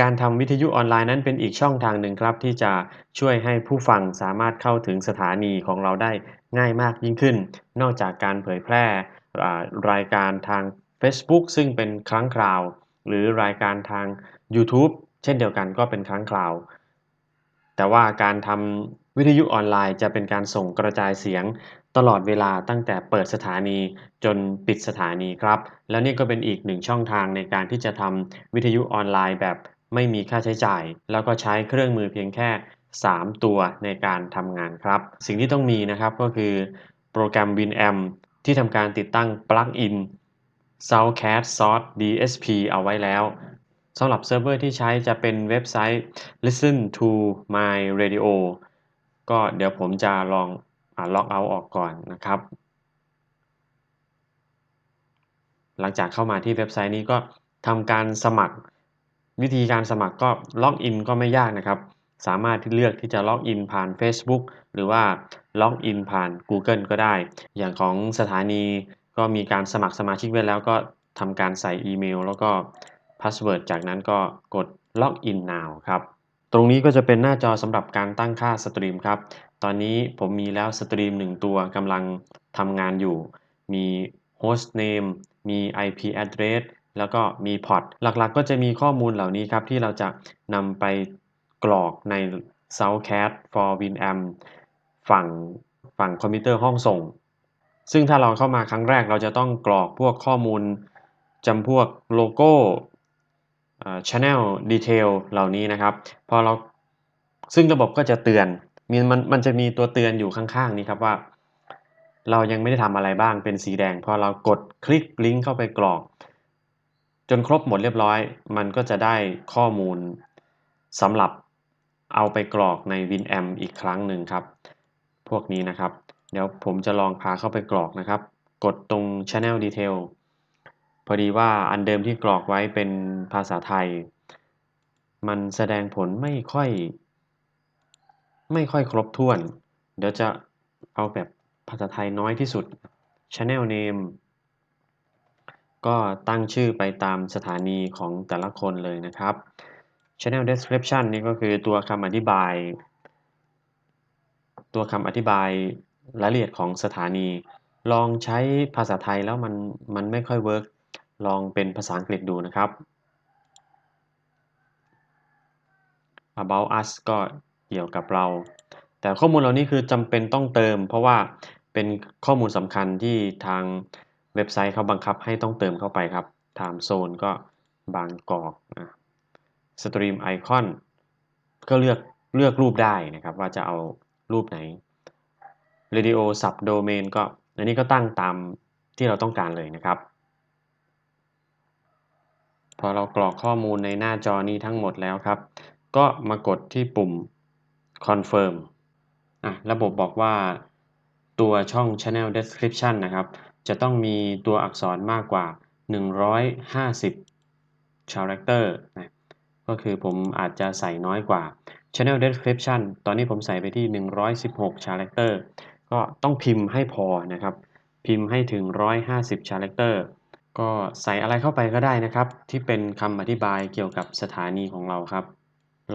การทำวิทยุออนไลน์นั้นเป็นอีกช่องทางหนึ่งครับ ที่จะช่วยให้ผู้ฟังสามารถเข้าถึงสถานีของเราได้ง่ายมากยิ่งขึ้น นอกจากการเผยแพร่รายการทาง Facebook ซึ่งเป็นครั้งคราว หรือรายการทาง YouTube เช่นเดียวกันก็เป็นครั้งคราว แต่ว่าการทำวิทยุออนไลน์จะเป็นการส่งกระจายเสียงตลอดเวลาตั้งแต่เปิดสถานีจนปิดสถานีครับ แล้วนี่ก็เป็นอีกหนึ่งช่องทางในการที่จะทำวิทยุออนไลน์แบบ ไม่มีค่าใช้จ่าย แล้วก็ใช้เครื่องมือเพียงแค่ 3 ตัวในการทำงานครับ สิ่งที่ต้องมีนะครับก็คือโปรแกรม Winamp ที่ทำการติดตั้งปลั๊กอิน Soundcast Source DSP เอาไว้แล้วสำหรับเซิร์ฟเวอร์ที่ใช้จะเป็นเว็บไซต์ listen to my radio ก็เดี๋ยวผมจะลองล็อกเอาออกก่อนนะครับ หลังจากเข้ามาที่เว็บไซต์นี้ก็ทำการสมัคร วิธีการสมัครก็ล็อกอินก็ไม่ยากนะครับ สามารถที่เลือกที่จะล็อกอินผ่าน Facebook หรือว่าล็อกอินผ่าน Google ก็ได้ อย่างของสถานีก็มีการสมัครสมาชิกไว้แล้วก็ทำการใส่อีเมล แล้วก็พาสเวิร์ดจากนั้นก็กดล็อกอิน now ครับ ตรงนี้ก็จะเป็นหน้าจอสำหรับการตั้งค่าสตรีมครับ ตอนนี้ผมมีแล้วสตรีม1ตัวกำลังทำงานอยู่ มี host name มี IP address แล้วก็มีพอร์ตหลักๆ ก็จะมีข้อมูลเหล่านี้ครับ ที่เราจะนำไปกรอกใน Soundcat for Winamp ฝั่งฝั่งคอมพิวเตอร์ห้องส่ง ซึ่งถ้าเราเข้ามาครั้งแรกเราจะต้องกรอกพวกข้อมูลจำพวกโลโก้ Channel Detail เหล่านี้นะครับ พอเราซึ่งระบบก็จะเตือนมีมันมันจะมีตัวเตือนอยู่ข้างๆนี้ครับว่า เรายังไม่ได้ทำอะไรบ้างเป็นสีแดง พอเรากดคลิกลิงก์เข้าไปกรอก จนครบหมดเรียบร้อย มันก็จะได้ข้อมูลสำหรับเอาไปกรอกใน WinAm อีกครั้งหนึ่งครับ พวกนี้นะครับ เดี๋ยวผมจะลองพาเข้าไปกรอกนะครับ กดตรง Channel Detail พอดีว่าอันเดิมที่กรอกไว้เป็นภาษาไทย มันแสดงผลไม่ค่อย ไม่ค่อยครบถ้วน เดี๋ยวจะเอาแบบภาษาไทยน้อยที่สุด Channel Name ก็ตั้งชื่อไปตามสถานีของแต่ละคนเลยนะครับ Channel Description นี่ก็คือตัวคำอธิบาย ตัวคำอธิบายรายละเอียดของสถานี ลองใช้ภาษาไทยแล้วมันมันไม่ค่อยเวิร์กลองเป็นภาษาอังกฤษดูนะครับ about us ก็เกี่ยวกับเรา แต่ข้อมูลเหล่านี้คือจำเป็นต้องเติม เพราะว่าเป็นข้อมูลสำคัญที่ทาง เว็บไซต์เขาบังคับให้ต้องเติมเข้าไปครับ time zone ก็บางกอกนะ stream icon ก็เลือกเลือกรูปได้นะครับ ว่าจะเอารูปไหน radio subdomain ก็อันนี้ก็ตั้งตามที่เราต้องการเลยนะครับ พอเรากรอกข้อมูลในหน้าจอนี้ทั้งหมดแล้วครับ ก็มากดที่ปุ่ม confirm อะระบบบอกว่าตัวช่อง channel description นะครับ จะต้องมีตัวอักษรมากกว่า 150 character นะก็คือผมอาจจะใส่น้อยกว่า channel description ตอนนี้ผมใส่ไปที่ 116 character ก็ต้องพิมพ์ให้พอนะครับ พิมพ์ให้ถึง 150 character ก็ใส่อะไรเข้าไปก็ได้นะครับ ที่เป็นคำอธิบายเกี่ยวกับสถานีของเราครับ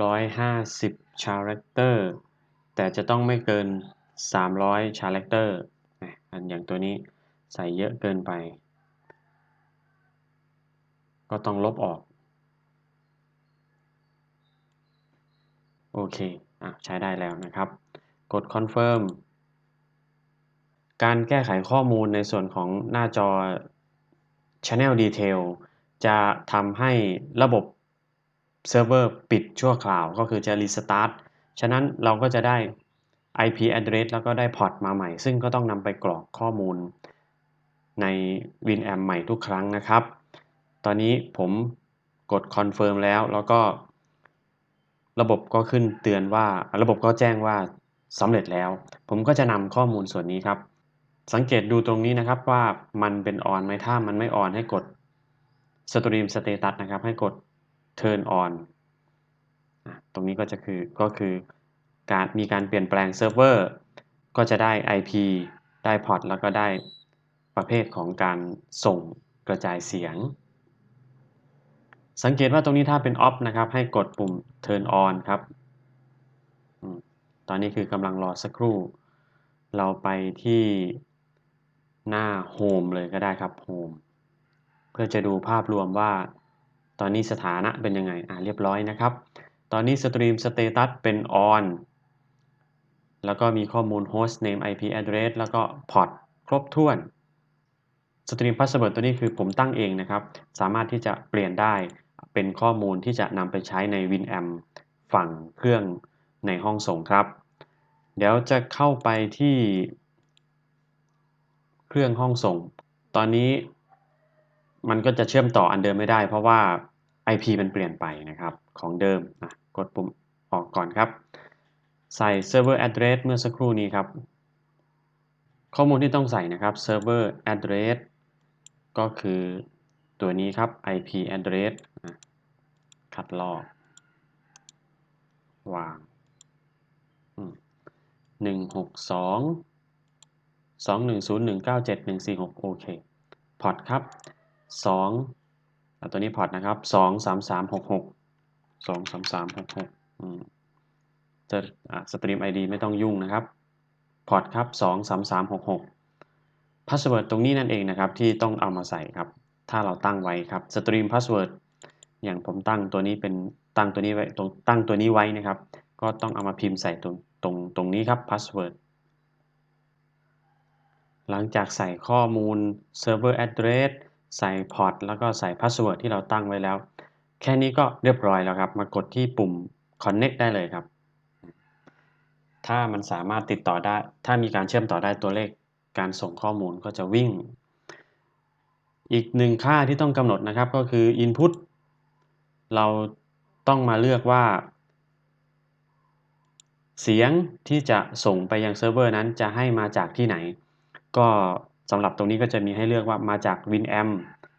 150 character แต่จะต้องไม่เกิน 300 character อันอย่างตัวนี้ ใส่เยอะเกินไป ก็ต้องลบออก โอเคอะใช้ได้แล้วนะครับ กด confirm การแก้ไขข้อมูลในส่วนของหน้าจอ channel detail จะทำให้ระบบเซิร์ฟเวอร์ปิดชั่วคราวก็คือจะ restart ฉะนั้นเราก็จะได้ IP address แล้วก็ได้พอร์ตมาใหม่ ซึ่งก็ต้องนำไปกรอกข้อมูล ใน WinAmp ใหม่ทุกครั้งนะครับ ตอนนี้ผมกด Confirm แล้วแล้วก็ ระบบก็ขึ้นเตือนว่าระบบก็แจ้งว่าสำเร็จแล้ว ผมก็จะนำข้อมูลส่วนนี้ครับ สังเกตดูตรงนี้นะครับว่ามันเป็นออนไหมถ้ามันไม่ออนให้กด Stream Status นะครับ ให้กด Turn on ตรงนี้ก็จะคือก็คือการมีการเปลี่ยนแปลงเซิร์ฟเวอร์ก็จะได้ IP ได้พอร์ตแล้วก็ได้ ประเภทของการส่งกระจายเสียง สังเกตว่าตรงนี้ถ้าเป็น off นะครับ ให้กดปุ่ม turn on ครับ ตอนนี้คือกำลังรอสักครู่ เราไปที่หน้า home เลยก็ได้ครับ home เพื่อจะดูภาพรวมว่า ตอนนี้สถานะเป็นยังไง อ่าเรียบร้อยนะครับ ตอนนี้สตรีมสเตตัสเป็น on แล้วก็มีข้อมูล host name IP address แล้วก็ port ครบถ้วน สตรีมพาสเวิร์ดตัวนี้คือผมตั้งเองนะครับ สามารถที่จะเปลี่ยนได้เป็นข้อมูลที่จะนำไปใช้ใน WinAmp ฝั่งเครื่องในห้องส่งครับ เดี๋ยวจะเข้าไปที่เครื่องห้องส่ง ตอนนี้มันก็จะเชื่อมต่ออันเดิมไม่ได้ เพราะว่า IP มันเปลี่ยนไปนะครับของเดิมนะกดปุ่มออกก่อนครับ ใส่ server address เมื่อสักครู่นี้ครับ ข้อมูลที่ต้องใส่นะครับ server address ก็คือตัวนี้ครับ IP address นะคัดลอก วางหนึ่งหกสองสองหนึ่งศูนย์หนึ่งเก้าเจ็ดหนึ่งสี่หกโอเค พอร์ตครับสองตัวนี้พอร์ตนะครับสองสามสามหกหกสองสามสามหกหกจะสตรีม ID ไม่ต้องยุ่งนะครับ พอร์ตครับสองสามสามหกหก พาสเวิร์ดตรงนี้นั่นเองนะครับ ที่ต้องเอามาใส่ครับ ถ้าเราตั้งไว้ครับสตรีมพาสเวิร์ดอย่างผมตั้งตัวนี้เป็นตั้งตัวนี้ไว้ตรงตั้งตัวนี้ไว้นะครับ ก็ต้องเอามาพิมพ์ใส่ตรงตรงตรงนี้ครับ password หลังจากใส่ข้อมูล server address ใส่ port แล้วก็ใส่ password ที่เราตั้งไว้แล้ว แค่นี้ก็เรียบร้อยแล้วครับ มากดที่ปุ่ม connect ได้เลยครับ ถ้ามันสามารถติดต่อได้ ถ้ามีการเชื่อมต่อได้ตัวเลข การส่งข้อมูลก็จะวิ่ง อีกหนึ่งค่าที่ต้องกำหนดนะครับก็คือ input เราต้องมาเลือกว่า เสียงที่จะส่งไปยังเซิร์ฟเวอร์นั้นจะให้มาจากที่ไหน ก็สำหรับตรงนี้ก็จะมีให้เลือกว่ามาจาก WinAmp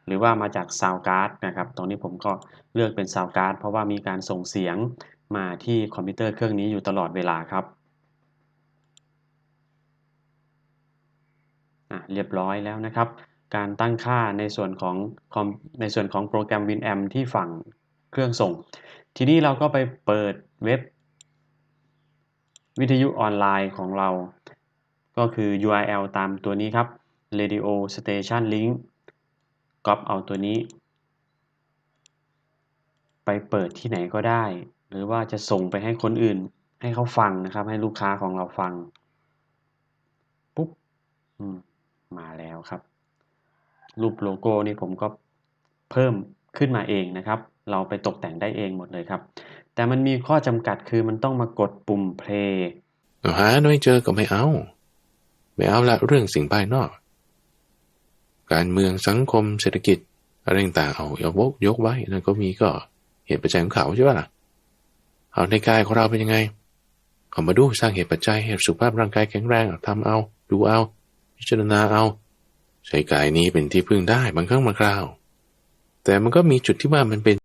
หรือว่ามาจาก Soundcard นะครับ ตรงนี้ผมก็เลือกเป็น Soundcard เพราะว่ามีการส่งเสียงมาที่คอมพิวเตอร์เครื่องนี้อยู่ตลอดเวลาครับอะ เรียบร้อยแล้วนะครับ การตั้งค่าในส่วนของในส่วนของโปรแกรม WinAmp ที่ฝั่งเครื่องส่ง ทีนี้เราก็ไปเปิดเว็บ วิทยุออนไลน์ของเรา ก็คือ URL ตามตัวนี้ครับ radio station link ก๊อปเอาตัวนี้ ไปเปิดที่ไหนก็ได้ หรือว่าจะส่งไปให้คนอื่น ให้เขาฟังนะครับ ให้ลูกค้าของเราฟังปุ๊บอืม มาแล้วครับ รูปโลโก้นี่ผมก็เพิ่มขึ้นมาเองนะครับ เราไปตกแต่งได้เองหมดเลยครับ แต่มันมีข้อจำกัดคือมันต้องมากดปุ่ม play หาไม่เจอก็ไม่เอา ไม่เอาละเรื่องสิ่งภายนอก การเมืองสังคมเศรษฐกิจอะไรต่างๆเอายกยกไว้นั่นก็มีก็เหตุปัจจัยของเขาใช่ไหมล่ะเอาในกายของเราเป็นยังไงเอามาดูสร้างเหตุปัจจัยให้สุขภาพร่างกายแข็งแรงทำเอา ดูเอา พิจารณาเอา ใช้กายนี้เป็นที่พึ่งได้บางครั้งบางคราว แต่มันก็มีจุดที่ว่ามันเป็น